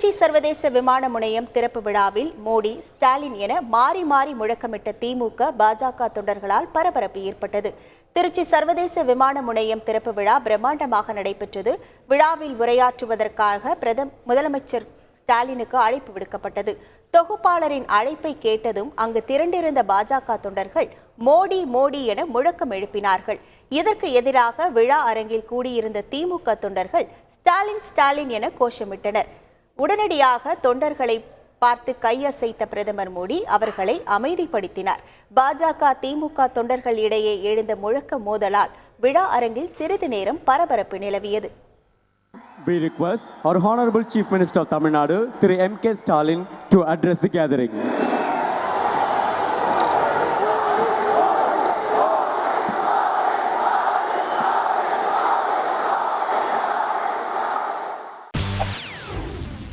திருச்சி சர்வதேச விமான முனையம் திறப்பு விழாவில் மோடி ஸ்டாலின் என மாறி மாறி முழக்கமிட்ட திமுக பாஜக தொண்டர்களால் பரபரப்பு ஏற்பட்டது. திருச்சி சர்வதேச விமான முனையம் திறப்பு விழா பிரம்மாண்டமாக நடைபெற்றது. விழாவில் உரையாற்றுவதற்காக பிரதம் முதலமைச்சர் ஸ்டாலினுக்கு அழைப்பு விடுக்கப்பட்டது. தொகுப்பாளரின் அழைப்பை கேட்டதும் அங்கு திரண்டிருந்த பாஜக தொண்டர்கள் மோடி மோடி என முழக்கம் எழுப்பினார்கள். இதற்கு எதிராக விழா அரங்கில் கூடியிருந்த திமுக தொண்டர்கள் ஸ்டாலின் ஸ்டாலின் என கோஷமிட்டனர். உடனடியாக தொண்டர்களை பார்த்து கையசைத்த பிரதமர் மோடி அவர்களை அமைதிப்படுத்தினார் பாஜக திமுக தொண்டர்கள் இடையே எழுந்த முழக்க மோதலால் விழா அரங்கில் சிறிது நேரம் பரபரப்பு நிலவியது We request our Honorable Chief Minister of Tamil Nadu, Thiru M.K. Stalin, to address the gathering.